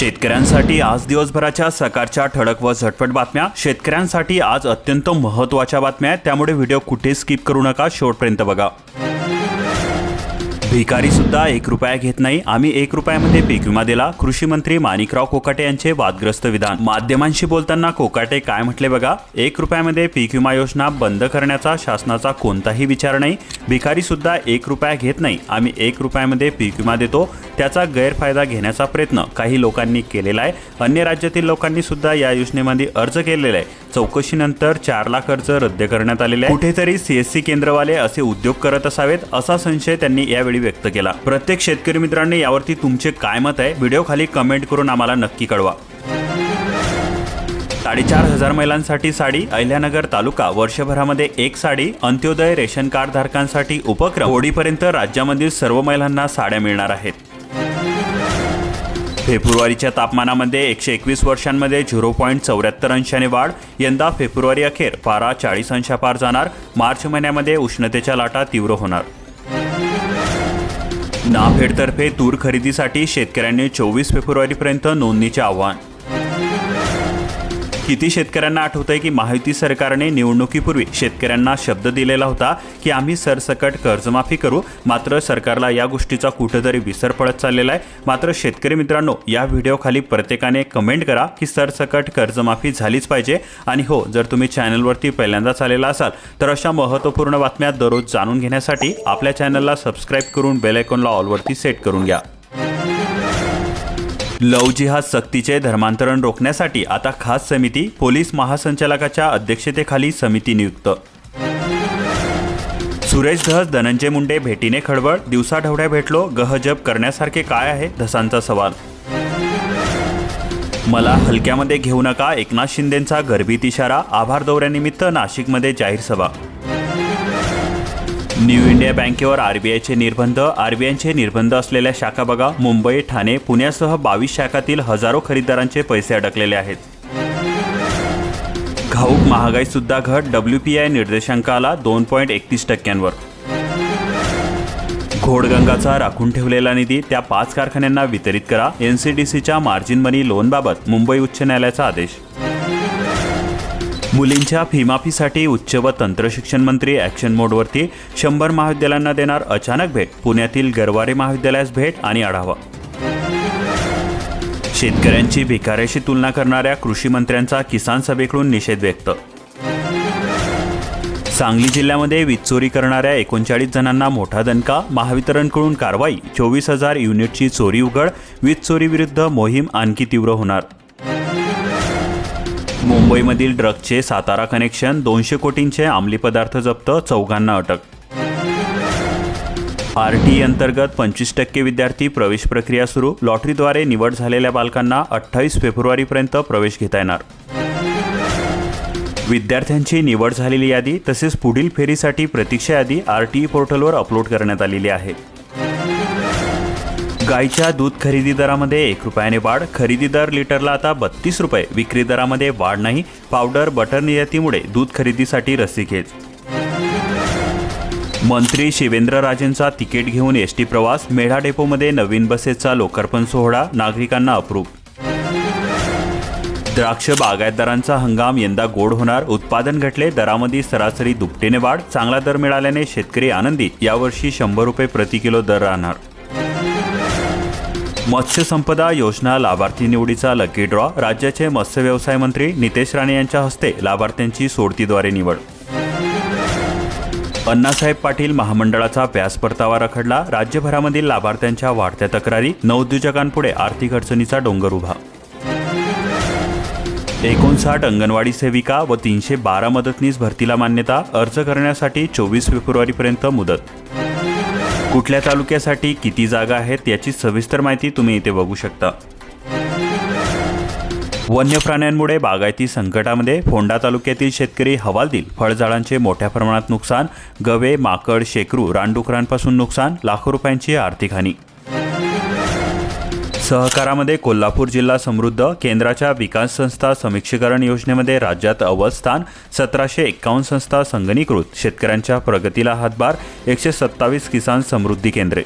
शेतकऱ्यांसाठी आज दिवसभराच्या सकाळच्या ठळक व झटपट बातम्या. शेतकऱ्यांसाठी आज अत्यंत महत्त्वाच्या बातम्या आहेत. त्यामुळे व्हिडिओ कुठे स्किप करू नका. शेवटपर्यंत बघा. भिकारी सुद्धा एक रुपया घेत नाही. आम्ही एक रुपयामध्ये पीक विमा दिला. कृषी मंत्री माणिकराव कोकाटे यांचे वादग्रस्त विधान. माध्यमांशी बोलताना कोकाटे काय म्हटले बघा? एक रुपयामध्ये पीक विमा योजना बंद करण्याचा शासनाचा कोणताही विचार नाही. भिकारी सुद्धा एक रुपया घेत नाही. आम्ही एक रुपयामध्ये पीक विमा देतो. त्याचा गैरफायदा घेण्याचा प्रयत्न काही लोकांनी केलेला आहे. अन्य राज्यातील लोकांनी सुद्धा या योजनेमध्ये अर्ज केलेला आहे. चौकशीनंतर चार लाख अर्ज रद्द करण्यात आलेले आहे कुठेतरी सीएससी केंद्रवाले असे उद्योग करत असावेत असा संशय त्यांनी यावेळी व्यक्त केला. प्रत्येक शेतकरी मित्रांनी यावरती तुमचे काय मत आहे? व्हिडिओ खाली कमेंट करून आम्हाला नक्की कळवा. साडेचार हजार महिलांसाठी साडी अहिल्यानगर तालुका वर्षभरामध्ये एक साडी अंत्योदय रेशन कार्ड धारकांसाठी उपक्रम. होडीपर्यंत राज्यामधील सर्व महिलांना साड्या मिळणार आहेत. फेब्रुवारीच्या तापमानामध्ये एकशे एकवीस वर्षांमध्ये झिरो पॉईंट चौऱ्याहत्तर अंशाने वाढ. यंदा फेब्रुवारी अखेर पारा चाळीस अंशापार जाणार. मार्च महिन्यामध्ये उष्णतेच्या लाटा तीव्र होणार. नाफेडतर्फे तूर खरेदीसाठी शेतकऱ्यांनी चोवीस फेब्रुवारीपर्यंत नोंदणीचे आव्हान किती शेतकऱ्यांना आठवतंय की महायुती सरकारने निवडणुकीपूर्वी शेतकऱ्यांना शब्द दिलेला होता की आम्ही सरसकट कर्जमाफी करू मात्र सरकारला या गोष्टीचा कुठेतरी विसर पडत चाललेला आहे. मात्र शेतकरी मित्रांनो या व्हिडिओ खाली प्रत्येकाने कमेंट करा की सरसकट कर्जमाफी झालीच पाहिजे. आणि हो जर तुम्ही चॅनलवरती पहिल्यांदाच आलेला असाल तर अशा महत्त्वपूर्ण बातम्या दररोज जाणून घेण्यासाठी आपल्या चॅनलला सबस्क्राईब करून बेलायकॉनला ऑलवरती सेट करून घ्या. लव जिहाद सक्तीचे धर्मांतरण रोखण्यासाठी आता खास समिती पोलीस महासंचालकाच्या अध्यक्षतेखाली समिती नियुक्त. सुरेश धस धनंजय मुंडे भेटीने खळबळ दिवसाढवड्या भेटलो गहजब करण्यासारखे काय आहे? धसांचा सवाल. मला हलक्यामध्ये घेऊ नका एकनाथ शिंदेंचा गर्भीत इशारा आभार दौऱ्यानिमित्त नाशिकमध्ये जाहीर सभा. न्यू इंडिया बँकेवर आरबीआयचे निर्बंध. आरबीआयचे निर्बंध असलेल्या शाखा बघा. मुंबई ठाणे पुण्यासह बावीस शाखातील हजारो खरेदीदारांचे पैसे अडकलेले आहेत. घाऊक महागाई सुद्धा घट. डब्ल्यू पी आय निर्देशांकाला दोन पॉईंट एकतीस टक्क्यांवर. घोडगंगाचा राखून ठेवलेला निधी त्या पाच कारखान्यांना वितरित करा. एनसीडीसीच्या मार्जिन मनी लोनबाबत मुंबई उच्च न्यायालयाचा आदेश. मुलींच्या फीमाफीसाठी उच्च व तंत्रशिक्षण मंत्री ॲक्शन मोडवरती शंभर महाविद्यालयांना देणार अचानक भेट. पुण्यातील गरवारे महाविद्यालयास भेट आणि आढावा. शेतकऱ्यांची भिकाऱ्याशी तुलना करणाऱ्या कृषी मंत्र्यांचा किसान सभेकडून निषेध व्यक्त. सांगली जिल्ह्यामध्ये वीज चोरी करणाऱ्या एकोणचाळीस जणांना मोठा दणका महावितरणकडून कारवाई चोवीस हजार युनिटची चोरी उघड वीज चोरीविरुद्ध मोहीम आणखी तीव्र होणार. मुंबईमधील ड्रगचे सातारा कनेक्शन दोनशे कोटींचे अंमली पदार्थ जप्त चौघांना अटक. आर टी अंतर्गत पंचवीस टक्के विद्यार्थी प्रवेश प्रक्रिया सुरू. लॉटरीद्वारे निवड झालेल्या बालकांना अठ्ठावीस फेब्रुवारीपर्यंत प्रवेश घेता येणार. विद्यार्थ्यांची निवड झालेली यादी तसेच पुढील फेरीसाठी प्रतीक्षा यादी आर टी पोर्टलवर अपलोड करण्यात आलेली आहे. गायच्या दूध खरेदी दरामध्ये एक रुपयाने वाढ. खरेदी दर लिटरला आता बत्तीस रुपये. विक्री दरामध्ये वाढ नाही. पावडर बटर निर्यातीमुळे दूध खरेदीसाठी रस्सीखेच मंत्री शिवेंद्रराजेंचा तिकीट घेऊन एस टी प्रवास. मेढा डेपोमध्ये नवीन बसेसचा लोकार्पण सोहळा. नागरिकांना अप्रूप. द्राक्ष बागायतदारांचा हंगाम यंदा गोड होणार. उत्पादन घटले. दरामध्ये सरासरी दुपटीने वाढ. चांगला दर मिळाल्याने शेतकरी आनंदी. यावर्षी शंभर रुपये प्रति किलो दर राहणार. मत्स्य संपदा योजना लाभार्थी निवडीचा लकी ड्रॉ राज्याचे मत्स्य व्यवसाय मंत्री नितेश राणे यांच्या हस्ते लाभार्थ्यांची सोडतीद्वारे निवड. अण्णासाहेब पाटील महामंडळाचा व्यास परतावा रखडला राज्यभरामधील लाभार्थ्यांच्या वाढत्या तक्रारी नवउद्योजकांपुढे आर्थिक अडचणीचा डोंगर उभा. एकोणसाठ अंगणवाडी सेविका व तीनशे बारा मदतनीस भरतीला मान्यता अर्ज करण्यासाठी चोवीस फेब्रुवारीपर्यंत मुदत. कुठल्या तालुक्यासाठी किती जागा आहेत याची सविस्तर माहिती तुम्ही इथे बघू शकता. वन्य प्राण्यांमुळे बागायती संकटामध्ये फोंडा तालुक्यातील शेतकरी हवालदिल फळझाडांचे मोठ्या प्रमाणात नुकसान गवे माकड शेकरू रानडुकरांपासून नुकसान लाखो रुपयांची आर्थिक हानी. सहकारामध्ये कोल्हापूर जिल्हा समृद्ध केंद्राच्या विकास संस्था समीक्षीकरण योजनेमध्ये राज्यात अव्वल स्थान सतराशे एक्कावन्न संस्था संगणीकृत शेतकऱ्यांच्या प्रगतीला हातभार एकशे सत्तावीस किसान समृद्धी केंद्रे.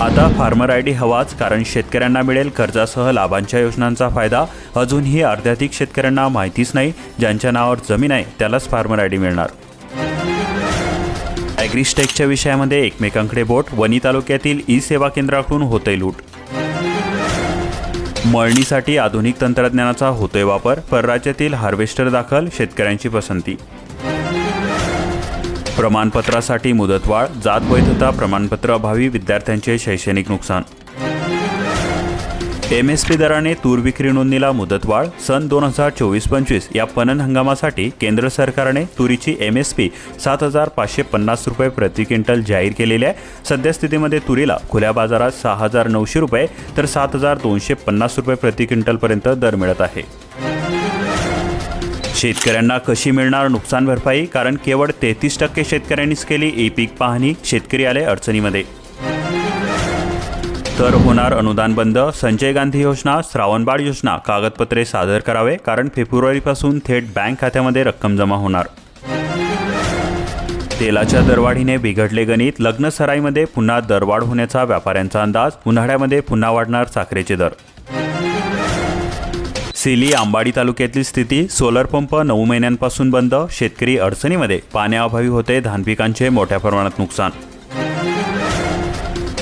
आता फार्मर आय डी हवाच कारण शेतकऱ्यांना मिळेल कर्जासह लाभांच्या योजनांचा फायदा. अजूनही अर्ध्याधिक शेतकऱ्यांना माहितीच नाही ज्यांच्या नावावर जमीन आहे त्यालाच फार्मर आय डी मिळणार. ॲग्रिस्टेकच्या विषयामध्ये एकमेकांकडे बोट वणी तालुक्यातील ई सेवा केंद्राकडून होते लूट. मळणीसाठी आधुनिक तंत्रज्ञानाचा होतोय वापर परराज्यातील हार्वेस्टर दाखल शेतकऱ्यांची पसंती. प्रमाणपत्रासाठी मुदतवाढ जात वैधता प्रमाणपत्र अभावी विद्यार्थ्यांचे शैक्षणिक नुकसान. एम एस पी दराने तूर विक्री नोंदणीला मुदतवाढ सन दोन हजार चोवीस पंचवीस या पणन हंगामासाठी केंद्र सरकारने तुरीची एम एस पी सात हजार पाचशे पन्नास रुपये प्रति क्विंटल जाहीर केलेली आहे. सद्यस्थितीमध्ये तुरीला खुल्या बाजारात सहा हजार नऊशे रुपये तर सात हजार दोनशे पन्नास रुपये प्रति क्विंटलपर्यंत दर मिळत आहे. शेतकऱ्यांना कशी मिळणार नुकसान भरपाई? कारण केवळ तेहतीस टक्के शेतकऱ्यांनीच केली. ई पीक पाहणी शेतकरी आले अडचणीमध्ये. तर होणार अनुदान बंद संजय गांधी योजना श्रावणबाळ योजना कागदपत्रे सादर करावे कारण फेब्रुवारीपासून थेट बँक खात्यामध्ये रक्कम जमा होणार. तेलाच्या दरवाढीने बिघडले गणित लग्न सराईमध्ये पुन्हा दरवाढ होण्याचा व्यापाऱ्यांचा अंदाज उन्हाळ्यामध्ये पुन्हा वाढणार साखरेचे दर. सिली आंबाडी तालुक्यातली स्थिती सोलर पंप नऊ महिन्यांपासून बंद शेतकरी अडचणीमध्ये पाण्याअभावी होते धानपिकांचे मोठ्या प्रमाणात नुकसान.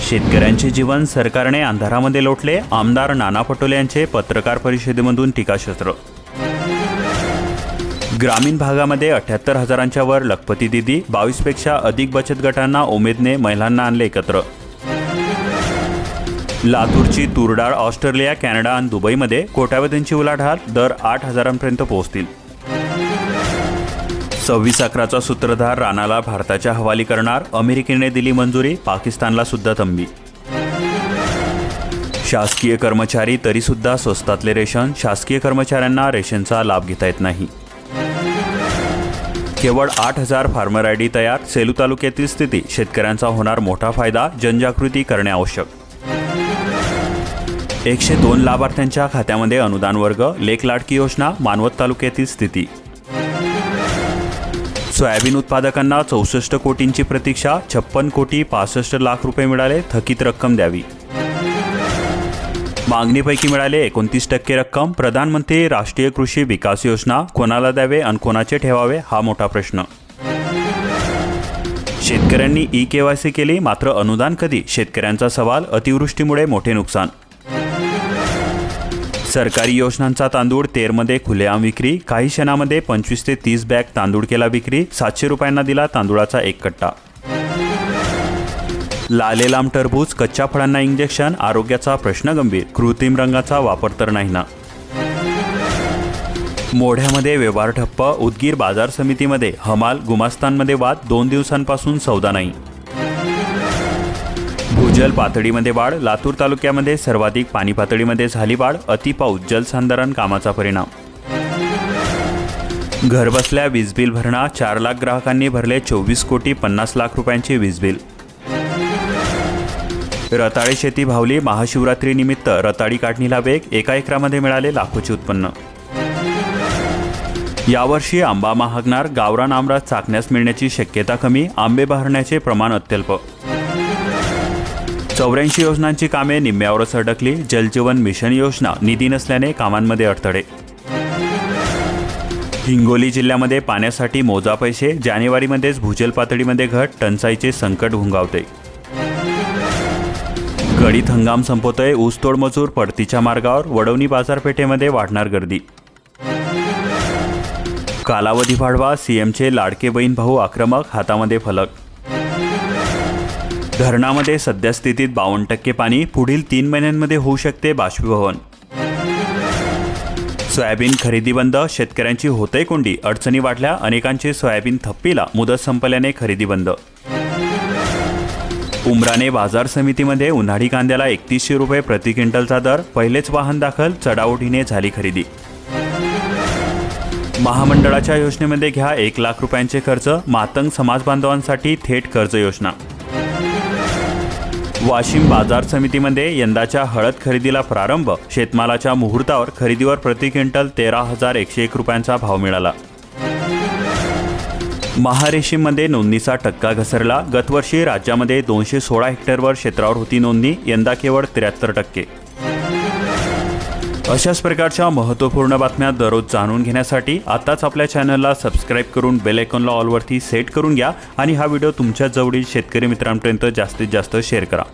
शेतकऱ्यांचे जीवन सरकारने अंधारामध्ये लोटले आमदार नाना पटोले यांचे पत्रकार परिषदेमधून टीकाशस्त्र. ग्रामीण भागामध्ये अठ्याहत्तर हजारांच्या वर लखपती दिदी बावीसपेक्षा अधिक बचत गटांना उमेदने महिलांना आणले एकत्र. लातूरची तुरडाळ ऑस्ट्रेलिया कॅनडा आणि दुबईमध्ये कोट्यावधींची उलाढाल दर आठ हजारांपर्यंत पोहोचतील. सव्वीस अकराचा सूत्रधार राणाला भारताच्या हवाली करणार अमेरिकेने दिली मंजुरी पाकिस्तानला सुद्धा तंबी शासकीय कर्मचारी तरीसुद्धा स्वस्तातले रेशन शासकीय कर्मचाऱ्यांना रेशनचा लाभ घेता येत नाही. केवळ आठ हजार फार्मर आय डी तयार सेलू तालुक्यातील स्थिती शेतकऱ्यांचा होणार मोठा फायदा जनजागृती करणे आवश्यक. एकशे दोन लाभार्थ्यांच्या खात्यामध्ये अनुदान वर्ग लेख लाडकी योजना मानवत तालुक्यातील स्थिती. सोयाबीन उत्पादकांना चौसष्ट कोटींची प्रतीक्षा छप्पन कोटी पासष्ट लाख रुपये मिळाले थकीत रक्कम द्यावी. मागणीपैकी मिळाले एकोणतीस टक्के रक्कम प्रधानमंत्री राष्ट्रीय कृषी विकास योजना कोणाला द्यावे आणि कोणाचे ठेवावे हा मोठा प्रश्न. शेतकऱ्यांनी ई केवायसी केली मात्र अनुदान कधी? शेतकऱ्यांचा सवाल अतिवृष्टीमुळे मोठे नुकसान. सरकारी योजनांचा तांदूळ तेरमध्ये खुलेआम विक्री काही क्षणामध्ये पंचवीस ते तीस बॅग तांदूळ केला विक्री सातशे रुपयांना दिला तांदूळाचा एक कट्टा. लालेलाम टरबूज कच्च्या फळांना इंजेक्शन आरोग्याचा प्रश्न गंभीर कृत्रिम रंगाचा वापर तर नाही ना मोढ्यामध्ये व्यवहार ठप्प उदगीर बाजार समितीमध्ये हमाल गुमास्तांमध्ये वाद दोन दिवसांपासून सौदा नाही. भूजल पातळीमध्ये वाढ लातूर तालुक्यामध्ये सर्वाधिक पाणी पातळीमध्ये झाली वाढ अतिपाऊस जलसंधारण कामाचा परिणाम. घरबसल्या वीज बिल भरणा चार लाख ग्राहकांनी भरले चोवीस कोटी पन्नास लाख रुपयांचे वीज बिल. रताळे शेती भावली महाशिवरात्रीनिमित्त रताळी काढणीला वेग एका एकरामध्ये मिळाले लाखोचे उत्पन्न. यावर्षी आंबा महागणार गावरान आमरात चाकण्यास मिळण्याची शक्यता कमी आंबे बहरण्याचे प्रमाण अत्यल्प. चौऱ्याऐंशी योजनांची कामे निम्म्यावरच अडकली. जलजीवन मिशन योजना निधी नसल्याने कामांमध्ये अडथळे. हिंगोली जिल्ह्यामध्ये पाण्यासाठी मोजा पैसे जानेवारीमध्येच भूजल पातळीमध्ये घट टंचाईचे संकट भुंगावते गडीत हंगाम संपवतोय ऊसतोड मजूर पडतीच्या मार्गावर वडवणी बाजारपेठेमध्ये वाढणार गर्दी. कालावधी वाढवा सीएमचे लाडके बहीण भाऊ आक्रमक हातामध्ये फलक. धरणामध्ये सद्यस्थितीत बावन्न टक्के पाणी पुढील तीन महिन्यांमध्ये होऊ शकते बाष्पीभवन. सोयाबीन खरेदी बंद शेतकऱ्यांची होतय कोंडी अडचणी वाढल्या अनेकांचे सोयाबीन थप्पीला मुदत संपल्याने खरेदी बंद. उमराने बाजार समितीमध्ये उन्हाळी कांद्याला एकतीसशे रुपये प्रति क्विंटलचा दर पहिलेच वाहन दाखल चढाओढीने झाली खरेदी. महामंडळाच्या योजनेमध्ये घ्या एक लाख रुपयांचे कर्ज मातंग समाज बांधवांसाठी थेट कर्ज योजना वाशिम बाजार समितीमध्ये यंदाच्या हळद खरेदीला प्रारंभ. शेतमालाच्या मुहूर्तावर खरेदीवर प्रति क्विंटल तेरा हजार एकशे एक रुपयांचा भाव मिळाला. महारेशीमध्ये नोंदणीचा टक्का घसरला. गतवर्षी राज्यामध्ये दोनशे सोळा हेक्टरवर क्षेत्रावर होती नोंदणी. यंदा केवळ त्र्याहत्तर टक्के. अशाच प्रकारच्या महत्त्वपूर्ण बातम्या दररोज जाणून घेण्यासाठी आताच आपल्या चॅनलला सबस्क्राईब करून बेल आयकॉनला ऑलवरती सेट करून घ्या आणि हा व्हिडिओ तुमच्या जवळील शेतकरी मित्रांपर्यंत जास्तीत जास्त शेअर करा.